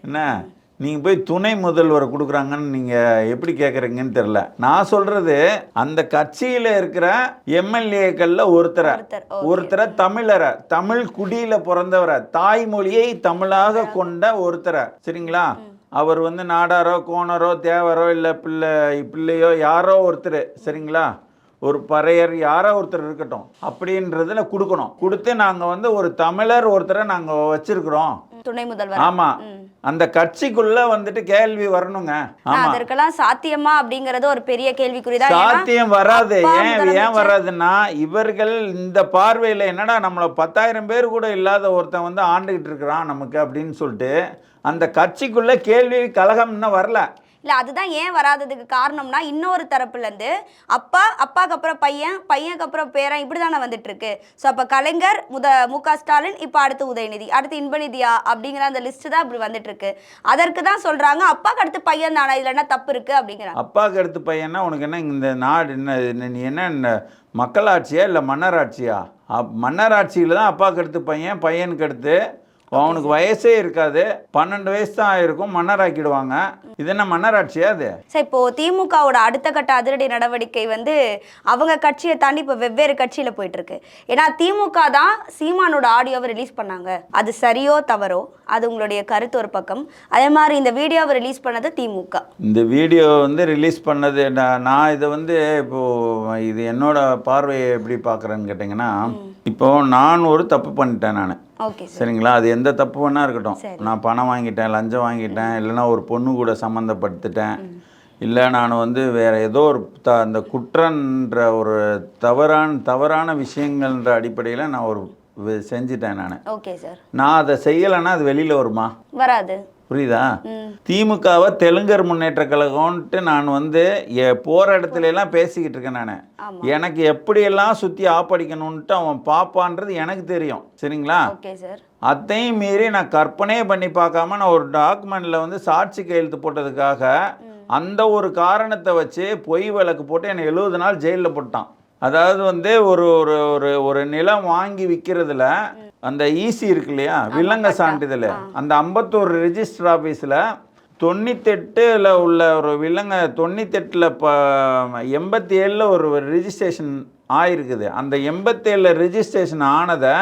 [SPEAKER 1] என்ன? நீங்க போய் துணை முதல்வர் கொடுக்குறாங்கன்னு நீங்க எப்படி கேட்குறீங்கன்னு தெரியல. நான் சொல்றது அந்த கட்சியில இருக்கிற எம்எல்ஏக்கள்ல ஒருத்தரை. ஒருத்தரை. தமிழரை தமிழ் குடியில பிறந்தவரை தாய்மொழியை தமிழாக கொண்ட ஒருத்தரை. சரிங்களா? அவர் வந்து நாடாரோ கோணரோ தேவரோ இல்லை பிள்ளை பிள்ளையோ யாரோ ஒருத்தர். சரிங்களா? ஒரு பறையர் யாரோ ஒருத்தர் இருக்கட்டும் அப்படின்றதுல கொடுக்கணும். கொடுத்து நாங்கள் வந்து ஒரு தமிழர் ஒருத்தரை நாங்கள் வச்சிருக்கிறோம்.
[SPEAKER 2] துணை முதல்வர்.
[SPEAKER 1] ஆமா. அந்த கட்சிக்குள்ள வந்துட்டு கேள்வி வரணுங்க. ஆமா.
[SPEAKER 2] அதற்கெல்லாம் சாத்தியமா அப்படிங்கறது ஒரு பெரிய கேள்விக்குறிதான்
[SPEAKER 1] சாத்தியம் வராது. ஏன் ஏன் வராதுன்னா இவர்கள் இந்த பார்வையில் என்னடா நம்மளை பத்தாயிரம் பேர் கூட இல்லாத ஒருத்தன் வந்து ஆண்டுகிட்டு இருக்கிறான் நமக்கு அப்படின்னு சொல்லிட்டு அந்த கட்சிக்குள்ள கேள்வி கலகம் இன்னும் வரல.
[SPEAKER 2] இல்லை அதுதான் ஏன் வராததுக்கு காரணம்னா இன்னொரு தரப்புலேருந்து அப்பா அப்பாக்கு அப்புறம் பையன் பையனுக்கு அப்புறம் பேரன் இப்படி தானே வந்துட்டு இருக்கு ஸோ அப்போ கலைஞர் முத மு க ஸ்டாலின் இப்போ அடுத்து உதயநிதி அடுத்து இன்பநிதியா அப்படிங்கிற அந்த லிஸ்ட் தான் இப்படி வந்துட்டு இருக்கு அதற்கு தான் சொல்கிறாங்க அப்பாக்கு அடுத்து பையன் தானே இதில் என்ன தப்பு இருக்குது அப்படிங்கிறாங்க.
[SPEAKER 1] அப்பாவுக்கு அடுத்து பையனா உனக்கு என்ன இந்த நாடு என்ன என்ன- நீ என்ன மக்களாட்சியா இல்லை மன்னராட்சியா? அப் மன்னராட்சியில் தான் அப்பாவுக்கு அடுத்து பையன் பையனுக்கு அடுத்து அவனுக்கு வயசே இருக்காது. பன்னெண்டு வயசு தான் ஆயிருக்கும். மன்னராக்கிடுவாங்க. இது என்ன மன்னராட்சியா அது?
[SPEAKER 2] சரி இப்போ திமுகவோட அடுத்த கட்ட அதிரடி நடவடிக்கை வந்து அவங்க கட்சியை தாண்டி இப்போ வெவ்வேறு கட்சியில போயிட்டு இருக்கு ஏன்னா திமுக தான் சீமானோட ஆடியோவை ரிலீஸ் பண்ணாங்க. அது சரியோ தவறோ? அது உங்களுடைய கருத்து ஒரு பக்கம். அதே மாதிரி இந்த வீடியோவை ரிலீஸ் பண்ணது திமுக.
[SPEAKER 1] இந்த வீடியோ வந்து ரிலீஸ் பண்ணது நான் இதை வந்து இப்போது இது என்னோட பார்வையை எப்படி பார்க்குறேன்னு கேட்டிங்கன்னா இப்போ நான் ஒரு தப்பு பண்ணிட்டேன் நான்.
[SPEAKER 2] Okay sir.
[SPEAKER 1] சரிங்களா? அது எந்த தப்பு வேணா இருக்கட்டும். நான் பணம் வாங்கிட்டேன் லஞ்சம் வாங்கிட்டேன் இல்லைன்னா ஒரு பொண்ணு கூட சம்மந்தப்படுத்திட்டேன். இல்லை நான் வந்து வேற ஏதோ ஒரு த அந்த குற்றன்ற ஒரு தவறான தவறான விஷயங்கள்ன்ற அடிப்படையில் நான் ஒரு செஞ்சிட்டேன் நான்.
[SPEAKER 2] Okay sir.
[SPEAKER 1] நான் அதை செய்யலைன்னா அது வெளியில் வருமா?
[SPEAKER 2] வராது.
[SPEAKER 1] புரியுதா? திமுகவை தெலுங்கர் முன்னேற்ற கழகம்ன்ட்டு நான் வந்து போற இடத்துல எல்லாம் பேசிக்கிட்டு இருக்கேன் நான். எனக்கு எப்படியெல்லாம் சுற்றி ஆப்படிக்கணும்ன்ட்டு அவன் பாப்பான்றது எனக்கு தெரியும். சரிங்களா? அதையும் மீறி நான் கற்பனையே பண்ணி பார்க்காம நான் ஒரு டாக்குமெண்ட்டில் வந்து சாட்சி கையெழுத்து போட்டதுக்காக அந்த ஒரு காரணத்தை வச்சு பொய் வழக்கு போட்டு என்னை எழுபது நாள் ஜெயிலில் போட்டான். அதாவது வந்து ஒரு ஒரு ஒரு ஒரு நிலம் வாங்கி விற்கிறதுல அந்த ஈசி இருக்கு இல்லையா? வில்லங்க சான்றிதழ். அந்த ஐம்பத்தோரு ரிஜிஸ்டர் ஆஃபீஸில் தொண்ணூத்தெட்டில் உள்ள ஒரு வில்லங்க தொண்ணூத்தெட்டில் இப்போ எண்பத்தி ஏழில் ஒரு ரிஜிஸ்ட்ரேஷன் ஆயிருக்குது. அந்த எண்பத்தேழில் ரிஜிஸ்ட்ரேஷன் ஆனதை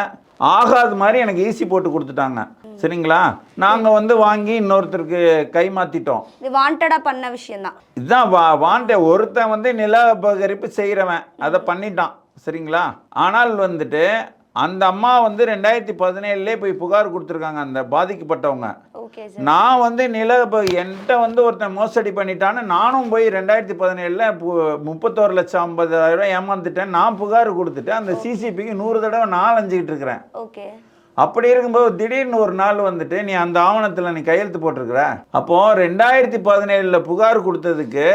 [SPEAKER 1] ஆகாத மாதிரி எனக்கு ஈசி போட்டு கொடுத்துட்டாங்க. சரிங்களா? நாங்கள் வந்து வாங்கி இன்னொருத்தருக்கு கை மாற்றிட்டோம்
[SPEAKER 2] இது வாண்டடா பண்ண விஷயம்தான்.
[SPEAKER 1] இதுதான் வா வாண்ட ஒருத்தன் வந்து நில அபகரிப்பு செய்கிறவன் அதை பண்ணிட்டான். சரிங்களா? ஆனால் வந்துட்டு அந்த அம்மா வந்து ரெண்டாயிரத்தி பதினேழுலேயே போய் புகார் கொடுத்துருக்காங்க அந்த பாதிக்கப்பட்டவங்க. நான் வந்து நில இப்போ என்கிட்ட வந்து ஒருத்தன் மோசடி பண்ணிட்டான்னு நானும் போய் ரெண்டாயிரத்தி பதினேழில் முப்பத்தோரு லட்சம் ஐம்பதாயிரம் ரூபாய் ஏமாந்துட்டேன். நான் புகார் கொடுத்துட்டு அந்த சிசிபிக்கு நூறு தடவை நான் அலைஞ்சிக்கிட்டு இருக்கிறேன். அப்படி இருக்கும்போது திடீர்னு ஒரு நாள் வந்துட்டு நீ அந்த ஆவணத்தில் நீ கையெழுத்து போட்டிருக்கிற? அப்போ ரெண்டாயிரத்தி பதினேழில் புகார் கொடுத்ததுக்கு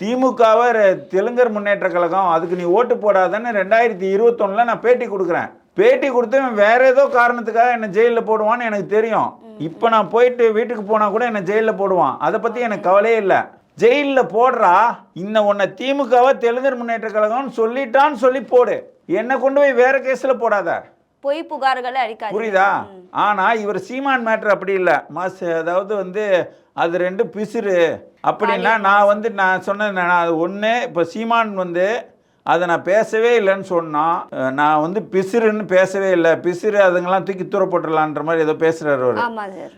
[SPEAKER 1] திமுகவை தெலுங்கர் முன்னேற்ற கழகம் அதுக்கு நீ ஓட்டு போடாதன்னு ரெண்டாயிரத்தி இருபத்தொன்னில் நான் பேட்டி கொடுக்குறேன். பேட்டி கொடுத்து வேற ஏதோ காரணத்துக்காக என்னை ஜெயிலில் போடுவான்னு எனக்கு தெரியும். இப்போ நான் போயிட்டு வீட்டுக்கு போனால் கூட என்னை ஜெயிலில் போடுவான். அதை பற்றி எனக்கு கவலையே இல்லை. ஜெயிலில் போடுறா இந்த உன்னை திமுகவை தெலுங்கர் முன்னேற்ற கழகம்னு சொல்லிட்டான்னு சொல்லி போடு. என்னை கொண்டு போய் வேற கேஸில் போடாத.
[SPEAKER 2] பொய் புகார்களை அளிக்காது
[SPEAKER 1] புரியுதா? ஆனா இவர் சீமான் மேட்ரு அப்படி இல்லை. மாஸ் அதாவது வந்து அது ரெண்டு பிசுறு. அப்படின்னா நான் வந்து நான் சொன்னது நான் அது ஒன்று இப்போ சீமான் வந்து அதை நான் பேசவே இல்லைன்னு சொன்னான் அஹ் நான் வந்து பிசுறுன்னு பேசவே இல்லை. பிசுறு அதுங்கெல்லாம் தூக்கி தூர போட்டுடலான்ற மாதிரி ஏதோ பேசுறாரு அவர்.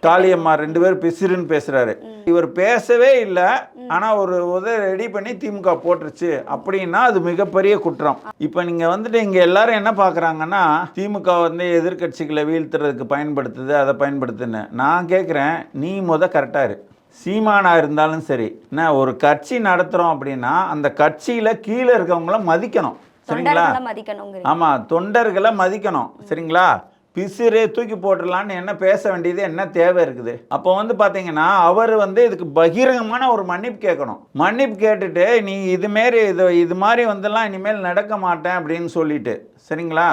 [SPEAKER 1] காளியம்மா ரெண்டு பேரும் பிசுறுன்னு பேசுறாரு. இவர் பேசவே இல்லை. ஆனா ஒரு உதவி ரெடி பண்ணி திமுக போட்டுருச்சு. அப்படின்னா அது மிகப்பெரிய குற்றம். இப்போ நீங்க வந்துட்டு இங்க எல்லாரும் என்ன பாக்குறாங்கன்னா திமுக வந்து எதிர்க்கட்சிகளை வீழ்த்துறதுக்கு பயன்படுத்துது அதை பயன்படுத்துன்னு. நான் கேட்குறேன் நீ முத கரெக்டா இரு. சீமானா இருந்தாலும் சரி என்ன ஒரு கட்சி நடத்துறோம் அப்படின்னா அந்த கட்சியில கீழே இருக்கவங்கள மதிக்கணும். சரிங்களா?
[SPEAKER 2] தொண்டர்களை மதிக்கணுங்கிறீங்க.
[SPEAKER 1] ஆமா தொண்டர்களை மதிக்கணும். சரிங்களா? பிசிறு தூக்கி போட்டுடலான்னு என்ன பேச வேண்டியது என்ன தேவை இருக்குது? அப்போ வந்து பார்த்தீங்கன்னா அவர் வந்து இதுக்கு பகிரங்கமான ஒரு மன்னிப்பு கேட்கணும். மன்னிப்பு கேட்டுட்டு நீ இது மாரி இது இது மாதிரி வந்துலாம் இனிமேல் நடக்க மாட்டேன் அப்படின்னு சொல்லிட்டு. சரிங்களா?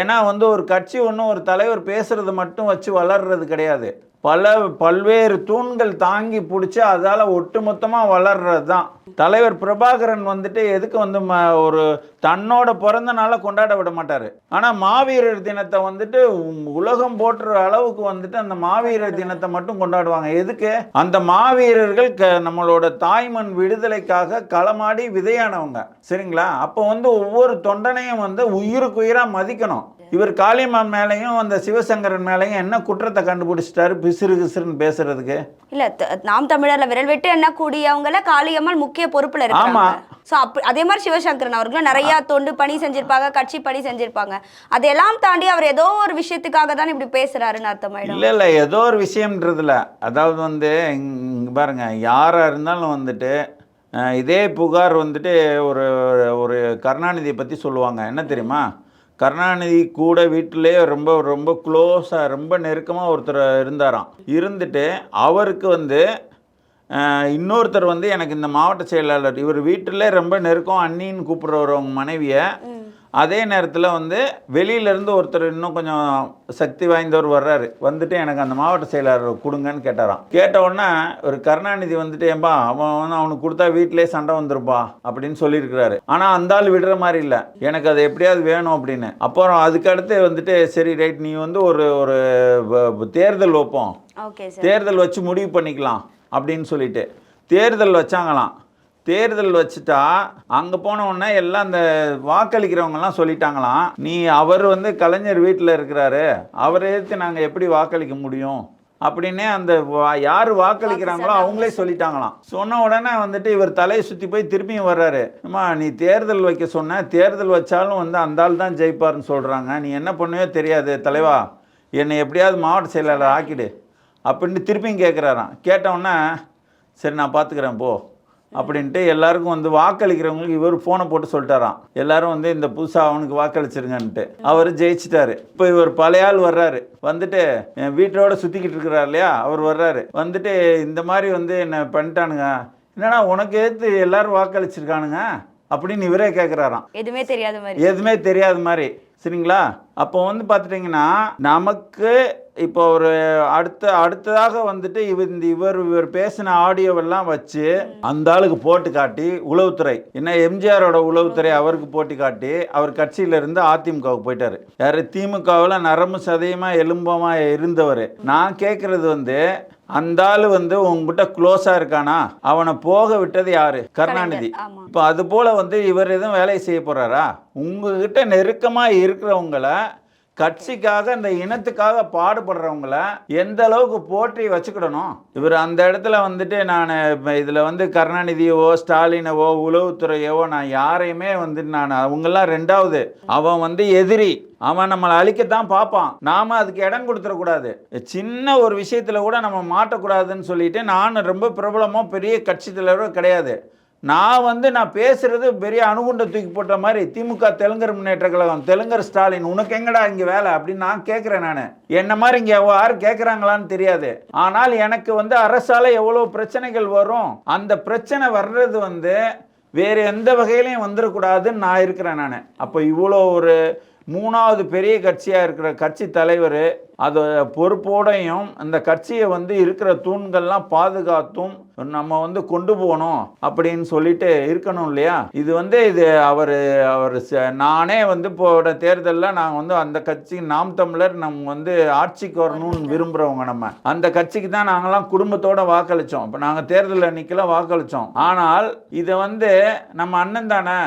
[SPEAKER 1] ஏன்னா வந்து ஒரு கட்சி ஒன்றும் ஒரு தலைவர் பேசுறது மட்டும் வச்சு வளர்றது கிடையாது. பல பல்வேறு தூண்கள் தாங்கி பிடிச்சி அதால் ஒட்டுமொத்தமாக வளர்றது தான் தலைவர் பிரபாகரன் வந்துட்டு எதுக்கு வந்து ம- ஒரு தன்னோட பிறந்த நாளை கொண்டாட விட மாட்டார். ஆனால் மாவீரர் தினத்தை வந்துட்டு உம் உலகம் போட்டுற அளவுக்கு வந்துட்டு அந்த மாவீரர் தினத்தை மட்டும் கொண்டாடுவாங்க. எதுக்கு? அந்த மாவீரர்கள் க நம்மளோட தாய்மண் விடுதலைக்காக களமாடி விதையானவங்க. சரிங்களா? அப்போ வந்து ஒவ்வொரு தொண்டனையும் வந்து உயிருக்கு உயிராக மதிக்கணும். இவர் காளியம்மான் மேலேயும் அந்த சிவசங்கரன் மேலேயும் என்ன குற்றத்தை கண்டுபிடிச்சிட்டாரு? பிசிறு கிசிறுன்னு பேசுறதுக்கு.
[SPEAKER 2] இல்ல த- நாம் தமிழர்ல விரல் விட்டு என்ன கூடியவங்கள காளியம்மாள் முக்கிய பொறுப்புல இருக்காங்க
[SPEAKER 1] ஆமா.
[SPEAKER 2] சோ அப்ப அதே மாதிரி சிவசங்கரன் அவர்களும் நிறைய தொண்டு பணி செஞ்சிருப்பாங்க கட்சி பணி செஞ்சிருப்பாங்க. அதையெல்லாம் தாண்டி அவர் ஏதோ ஒரு விஷயத்துக்காக தான் இப்படி பேசுறாருன்னு அர்த்தமாயிடும்
[SPEAKER 1] இல்லை இல்லை ஏதோ ஒரு விஷயம்ன்றதுல அதாவது வந்து இங்க பாருங்க யாராக இருந்தாலும் வந்துட்டு அஹ், இதே புகார் வந்துட்டு ஒரு ஒரு கருணாநிதியை பற்றி சொல்லுவாங்க. என்ன தெரியுமா? கருணாநிதி கூட வீட்டிலே ரொம்ப ரொம்ப க்ளோஸாக ரொம்ப நெருக்கமாக ஒருத்தர் இருந்தாராம். இருந்துட்டு அவருக்கு வந்து இன்னொருத்தர் வந்து எனக்கு இந்த மாவட்ட செயலாளர் இவர் வீட்டிலே ரொம்ப நெருக்கம் அண்ணின்னு கூப்பிடுறவர் அவங்க மனைவியை அதே நேரத்தில் வந்து வெளியிலேருந்து ஒருத்தர் இன்னும் கொஞ்சம் சக்தி வாய்ந்தவர் வர்றாரு. வந்துட்டு எனக்கு அந்த மாவட்ட செயலாளர் கொடுங்கன்னு கேட்டாராம். கேட்ட உடனே ஒரு கருணாநிதி வந்துட்டு ஏன்பா அவன் வந்து அவனுக்கு கொடுத்தா வீட்டிலே சண்டை வந்துருப்பா அப்படின்னு சொல்லியிருக்கிறாரு. ஆனால் அந்த ஆள் விடுற மாதிரி இல்லை. எனக்கு அது எப்படியாவது வேணும் அப்படின்னு. அப்புறம் அதுக்கடுத்து வந்துட்டு சரி ரைட் நீ வந்து ஒரு ஒரு தேர்தல் வைப்போம். தேர்தல் வச்சு முடிவு பண்ணிக்கலாம் அப்படின்னு சொல்லிட்டு. தேர்தல் வச்சாங்களாம். தேர்தல் வச்சுட்டா அங்கே போன உடனே எல்லாம் அந்த வாக்களிக்கிறவங்கலாம் சொல்லிட்டாங்களாம் நீ அவர் வந்து கலைஞர் வீட்டில் இருக்கிறாரு அவரை எதிர்த்து நாங்கள் எப்படி வாக்களிக்க முடியும்? அப்படின்னே அந்த வா- யார் வாக்களிக்கிறாங்களோ அவங்களே சொல்லிட்டாங்களாம். சொன்ன உடனே வந்துட்டு இவர் தலையை சுற்றி போய் திரும்பியும் வர்றாரு. அம்மா நீ தேர்தல் வைக்க சொன்ன தேர்தல் வச்சாலும் வந்து அந்த ஆள் தான் ஜெயிப்பார்னு சொல்கிறாங்க நீ என்ன பண்ணுவே தெரியாது தலைவா. என்னை எப்படியாவது மாவட்ட செயலாளர் ஆக்கிடு. அப்படின்னு திருப்பியும் கேட்குறாராம் கேட்டவுடனே சரி நான் பார்த்துக்கிறேன் போ. அப்படின்ட்டு எல்லாருக்கும் வந்து வாக்களிக்கிறவங்களுக்கு இவர் ஃபோனை போட்டு சொல்லிட்டாராம். எல்லாரும் வந்து இந்த புதுசாக அவனுக்கு வாக்களிச்சிருங்கன்ட்டு. அவர் ஜெயிச்சிட்டாரு. இப்போ இவர் பழைய ஆள் வர்றாரு. வந்துட்டு என் வீட்டோட சுற்றிக்கிட்டு இருக்கிறார் இல்லையா? அவர் வர்றாரு. வந்துட்டு இந்த மாதிரி வந்து என்ன பண்ணிட்டானுங்க. என்னடா உனக்கு எதிர்த்து எல்லாரும் வாக்களிச்சிருக்கானுங்க? அப்படின்னு இவரே கேட்குறாராம்
[SPEAKER 2] எதுவுமே தெரியாத மாதிரி.
[SPEAKER 1] எதுவுமே தெரியாத மாதிரி. சரிங்களா? அப்போ வந்து பார்த்துட்டிங்கன்னா நமக்கு இப்போ ஒரு அடுத்த அடுத்ததாக வந்துட்டு இவர் இந்த இவர் இவர் பேசின ஆடியோவெல்லாம் வச்சு அந்த ஆளுக்கு போட்டு காட்டி உளவுத்துறை என்ன எம்ஜிஆரோட உளவுத்துறை அவருக்கு போட்டி காட்டி அவர் கட்சியில இருந்து அதிமுகவுக்கு போயிட்டாரு. யாரு திமுகவில் நரம்பு சதயமா எலும்பமா இருந்தவர். நான் கேட்கறது வந்து அந்த ஆள் வந்து உங்ககிட்ட க்ளோஸா இருக்கானா? அவனை போக விட்டது யாரு? கருணாநிதி. இப்போ அது போல வந்து இவர் எதுவும் வேலையை செய்ய போறாரா? உங்ககிட்ட நெருக்கமா இருக்கிறவங்கள கட்சிக்காக இந்த இனத்துக்காக பாடுபடுறவங்கள எந்த அளவுக்கு போற்றி வச்சுக்கிடணும்? இவர் அந்த இடத்துல வந்துட்டு நான் இதில் வந்து கருணாநிதியவோ ஸ்டாலினவோ உளவுத்துறையவோ நான் யாரையுமே வந்துட்டு நான் அவங்கெல்லாம் ரெண்டாவது. அவன் வந்து எதிரி. அவன் நம்மளை அழிக்கத்தான் பார்ப்பான். நாம அதுக்கு இடம் கொடுத்துடக்கூடாது. சின்ன ஒரு விஷயத்துல கூட நம்ம மாட்டக்கூடாதுன்னு சொல்லிட்டு நான் ரொம்ப பிரபலமாக பெரிய கட்சி தலைவரும் கிடையாது. நான் வந்து நான் பேசுறது பெரிய அணுகுண்டை தூக்கி போட்ட மாதிரி திமுக தெலுங்கர் முன்னேற்ற கழகம் தெலுங்கர் ஸ்டாலின் உனக்கு எங்கடா இங்க வேலை அப்படின்னு நான் கேட்குறேன் நான். என்ன மாதிரி இங்க யாரும் கேட்குறாங்களான்னு தெரியாது. ஆனால் எனக்கு வந்து அரசால எவ்வளோ பிரச்சனைகள் வரும் அந்த பிரச்சனை வர்றது வந்து வேறு எந்த வகையிலையும் வந்துடக்கூடாதுன்னு நான் இருக்கிறேன் நான். அப்போ இவ்வளோ ஒரு மூணாவது பெரிய கட்சியாக இருக்கிற கட்சி தலைவர் அது பொறுப்போடையும் அந்த கட்சியை வந்து இருக்கிற தூண்கள்லாம் பாதுகாத்தும் நம்ம வந்து கொண்டு போகணும் அப்படின்னு சொல்லிட்டு இருக்கணும் இல்லையா? இது வந்து இது அவர் அவர் ச- நானே வந்து போட தேர்தலில் நாங்கள் வந்து அந்த கட்சி நாம் தமிழர் நம்ம வந்து ஆட்சிக்கு வரணும்னு விரும்புகிறவங்க நம்ம. அந்த கட்சிக்கு தான் நாங்களாம் குடும்பத்தோட வாக்களித்தோம் இப்போ நாங்கள் தேர்தல் அன்னைக்கெல்லாம் வாக்களித்தோம் ஆனால் இதை வந்து நம்ம அண்ணன் தானே?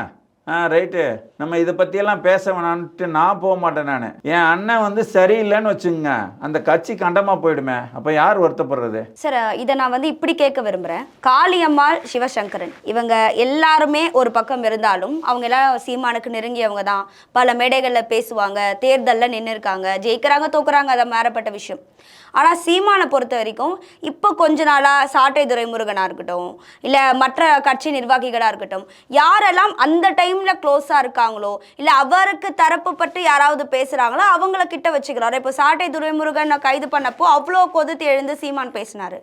[SPEAKER 1] ஆ ரைட்டு நம்ம இதை பற்றியெல்லாம் பேச வேணான்ட்டு நான் போக மாட்டேன் நான். என் அண்ணன் வந்து சரியில்லைன்னு வச்சுங்க. அந்த கட்சி கண்டமாக போயிடுமே. அப்போ யார் வருத்தப்படுறது?
[SPEAKER 2] சார் இதை நான் வந்து இப்படி கேட்க விரும்புகிறேன் காளியம்மாள் சிவசங்கரன். இவங்க எல்லாருமே ஒரு பக்கம் இருந்தாலும் அவங்க எல்லாம் சீமானுக்கு நெருங்கியவங்க தான். பல மேடைகளில் பேசுவாங்க தேர்தலில் நின்று இருக்காங்க ஜெயிக்கிறாங்க தோக்குறாங்க அதை மாறப்பட்ட விஷயம். ஆனால் சீமானை பொறுத்த வரைக்கும் இப்போ கொஞ்ச நாளாக சாட்டை துரைமுருகனாக இருக்கட்டும் இல்லை மற்ற கட்சி நிர்வாகிகளாக இருக்கட்டும் யாரெல்லாம் அந்த டைமில் க்ளோஸாக இருக்காங்களோ இல்லை அவருக்கு தரப்பு பட்டு யாராவது பேசுகிறாங்களோ அவங்கள கிட்ட வச்சுக்கிறாரு இப்போ சாட்டை துரைமுருகனை கைது பண்ணப்போ அவ்வளோ கொதித்து எழுந்து சீமான் பேசினார்.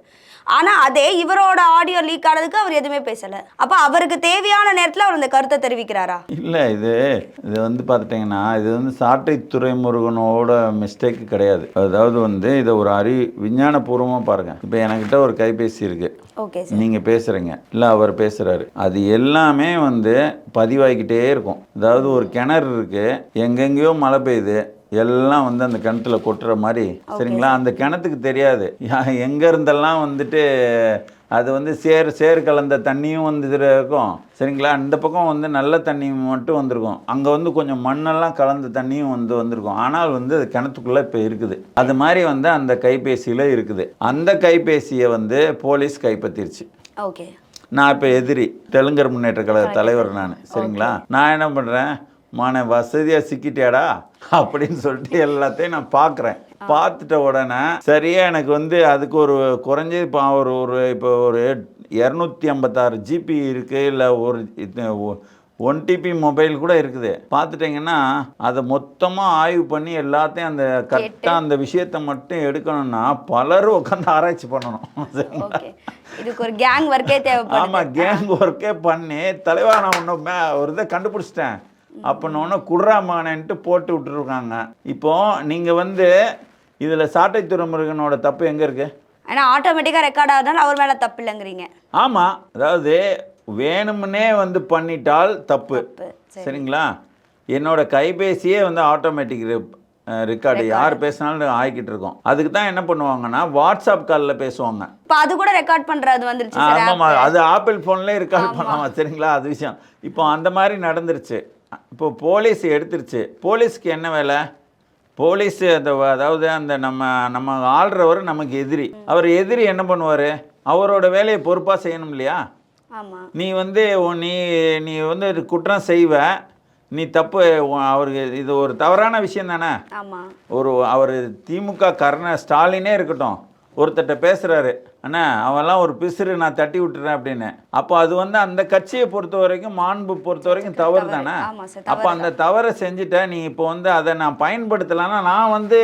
[SPEAKER 2] ஆனால் அதே இவரோட ஆடியோ லீக் ஆனதுக்கு அவர் எதுவுமே பேசலை. அப்போ அவருக்கு தேவையான நேரத்தில் அவர் இந்த கருத்தை தெரிவிக்கிறாரா?
[SPEAKER 1] இல்லை இது இது வந்து பார்த்துட்டிங்கன்னா இது வந்து சாட்டை துறைமுருகனோட மிஸ்டேக் கிடையாது. அதாவது வந்து இதை ஒரு அறி விஞ்ஞானபூர்வமாக பாருங்கள் இப்போ என்கிட்ட ஒரு கைபேசி இருக்குது
[SPEAKER 2] ஓகே
[SPEAKER 1] நீங்கள் பேசுகிறீங்க இல்லை அவர் பேசுகிறாரு அது எல்லாமே வந்து பதிவாகிக்கிட்டே இருக்கும். அதாவது ஒரு கிணறு இருக்குது எங்கெங்கேயோ மழை பெய்யுது. எல்லாம் வந்து அந்த கிணத்துல கொட்டுற மாதிரி. சரிங்களா? அந்த கிணத்துக்கு தெரியாது. எங்க இருந்தெல்லாம் வந்துட்டு அது வந்து சேர் சேர் கலந்த தண்ணியும் வந்து இருக்கும். சரிங்களா? இந்த பக்கம் வந்து நல்ல தண்ணி மட்டும் வந்திருக்கும். அங்கே வந்து கொஞ்சம் மண்ணெல்லாம் கலந்த தண்ணியும் வந்து வந்திருக்கும். ஆனால் வந்து அது கிணத்துக்குள்ளே இப்போ இருக்குது. அது மாதிரி வந்து அந்த கைபேசியில் இருக்குது. அந்த கைபேசியை வந்து போலீஸ் கைப்பற்றிருச்சு.
[SPEAKER 2] ஓகே.
[SPEAKER 1] நான் இப்போ எதிரி. தெலுங்கர் முன்னேற்ற கழக தலைவர் நான். சரிங்களா? நான் என்ன பண்ணுறேன் மான வசதியாக சிக்கிட்டியாடா அப்படின்னு சொல்லிட்டு எல்லாத்தையும் நான் பார்க்குறேன் பார்த்துட்ட உடனே சரியா எனக்கு வந்து அதுக்கு ஒரு குறைஞ்சது இப்போ ஒரு ஒரு இப்போ ஒரு இரநூத்தி ஐம்பத்தாறு ஜிபி இருக்குது இல்லை ஒரு ஒன் டிபி மொபைல் கூட இருக்குது. பார்த்துட்டிங்கன்னா அதை மொத்தமாக ஆய்வு பண்ணி எல்லாத்தையும் அந்த கரெக்டாக அந்த விஷயத்தை மட்டும் எடுக்கணும்னா பலரும் உட்காந்து ஆராய்ச்சி பண்ணணும்.
[SPEAKER 2] இதுக்கு ஒரு கேங் ஒர்க்கே தேவைப்படுது.
[SPEAKER 1] ஆமாம் கேங் ஒர்க்கே பண்ணி தலைவா நான் ஒன்று ஒரு இதை கண்டுபிடிச்சிட்டேன். அப்படின்னு ஒன்று குடுறாமானன்ட்டு போட்டு விட்டுருக்காங்க. இப்போ நீங்கள் வந்து இதில் சாட்டை துறைமுருகனோட தப்பு எங்கே இருக்குது
[SPEAKER 2] ஆனா ஆட்டோமேட்டிக்கா ரெக்கார்ட் ஆகுறதுனால அவர் மேல தப்பு இல்லைங்கிறீங்க.
[SPEAKER 1] ஆமாம் அதாவது வேணும்னே வந்து பண்ணிட்டால் தப்பு.
[SPEAKER 2] தப்பு, சரி.
[SPEAKER 1] சரிங்களா? என்னோட கைபேசியே வந்து ஆட்டோமேட்டிக் ரெக்கார்டு யார் பேசினாலும் ஆகிக்கிட்டு இருக்கோம். அதுக்கு தான் என்ன பண்ணுவாங்கன்னா வாட்ஸ்அப் காலில் பேசுவாங்க.
[SPEAKER 2] இப்ப அது கூட ரெக்கார்ட் பண்றது வந்துருச்சு சார்
[SPEAKER 1] ஆமாம்மா. அது ஆப்பிள் ஃபோன்லேயே ரெக்கார்ட் பண்ணலாம். சரிங்களா? அது விஷயம். இப்போ அந்த மாதிரி நடந்துருச்சு. இப்போ போலீஸ் எடுத்துருச்சு. போலீஸ்க்கு என்ன வேலை? போலீஸ் அந்த அதாவது அந்த நம்ம நம்ம ஆள்றவர் நமக்கு எதிரி. அவர் எதிரி என்ன பண்ணுவார்? அவரோட வேலையை பொறுப்பாக செய்யணும் இல்லையா? நீ வந்து நீ நீ வந்து குற்றம் செய்வ. நீ தப்பு அவருக்கு இது ஒரு தவறான விஷயம் தானே? ஒரு அவர் திமுக கர்ண ஸ்டாலினே இருக்கட்டும். ஒருத்தட்ட பேசுகிறாரு அண்ணா அவன்லாம் ஒரு பிசுறு நான் தட்டி விட்டுறேன் அப்படின்னு. அப்போ அது வந்து அந்த கட்சியை பொறுத்த வரைக்கும் மாண்பு பொறுத்த வரைக்கும் தவறு தானே? அப்போ அந்த தவறை செஞ்சுட்ட நீ இப்போ வந்து அதை நான் பயன்படுத்தலைன்னா நான் வந்து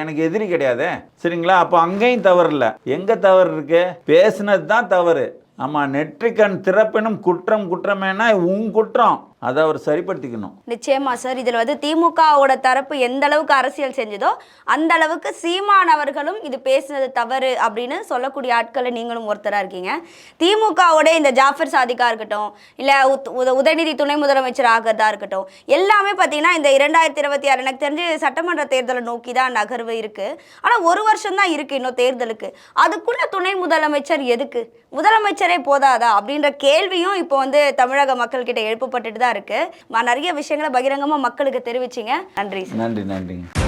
[SPEAKER 1] எனக்கு எதிரி கிடையாதே? சரிங்களா? அப்போ அங்கேயும் தவறு இல்லை. எங்கே தவறு இருக்கு? பேசுனது தான் தவறு. ஆமாம் நெற்றிக்கண் திறப்பினும் குற்றம் குற்றமேனா உன் குற்றம். அதை அவர் சரிப்படுத்திக்கணும்.
[SPEAKER 2] நிச்சயமா சார். இதில் வந்து திமுகவோட தரப்பு எந்த அளவுக்கு அரசியல் செஞ்சதோ அந்த அளவுக்கு சீமான் அவர்களும் இது பேசுனது தவறு அப்படின்னு சொல்லக்கூடிய ஆட்களை நீங்களும் ஒருத்தராக இருக்கீங்க. திமுகவோட இந்த ஜாஃபர் சாதிக்கா இருக்கட்டும் இல்லை உத்- உத- உதயநிதி துணை முதலமைச்சர் ஆகிறதா இருக்கட்டும் எல்லாமே பார்த்தீங்கன்னா இந்த இரண்டாயிரத்தி இருபத்தி ஆறு எனக்கு தெரிஞ்சு சட்டமன்ற தேர்தலை நோக்கி தான் நகர்வு இருக்குது ஆனால் ஒரு வருஷம் தான் இருக்குது இன்னும் தேர்தலுக்கு. அதுக்குள்ள துணை முதலமைச்சர் எதுக்கு? முதலமைச்சரே போதாதா? அப்படின்ற கேள்வியும் இப்போ வந்து தமிழக மக்கள்கிட்ட எழுப்பப்பட்டுட்டு தான் இருக்கு. ம- நிறைய விஷயங்களை பகிரங்கமா மக்களுக்கு தெரிவிச்சீங்க. நன்றி
[SPEAKER 1] நன்றி நன்றிங்க.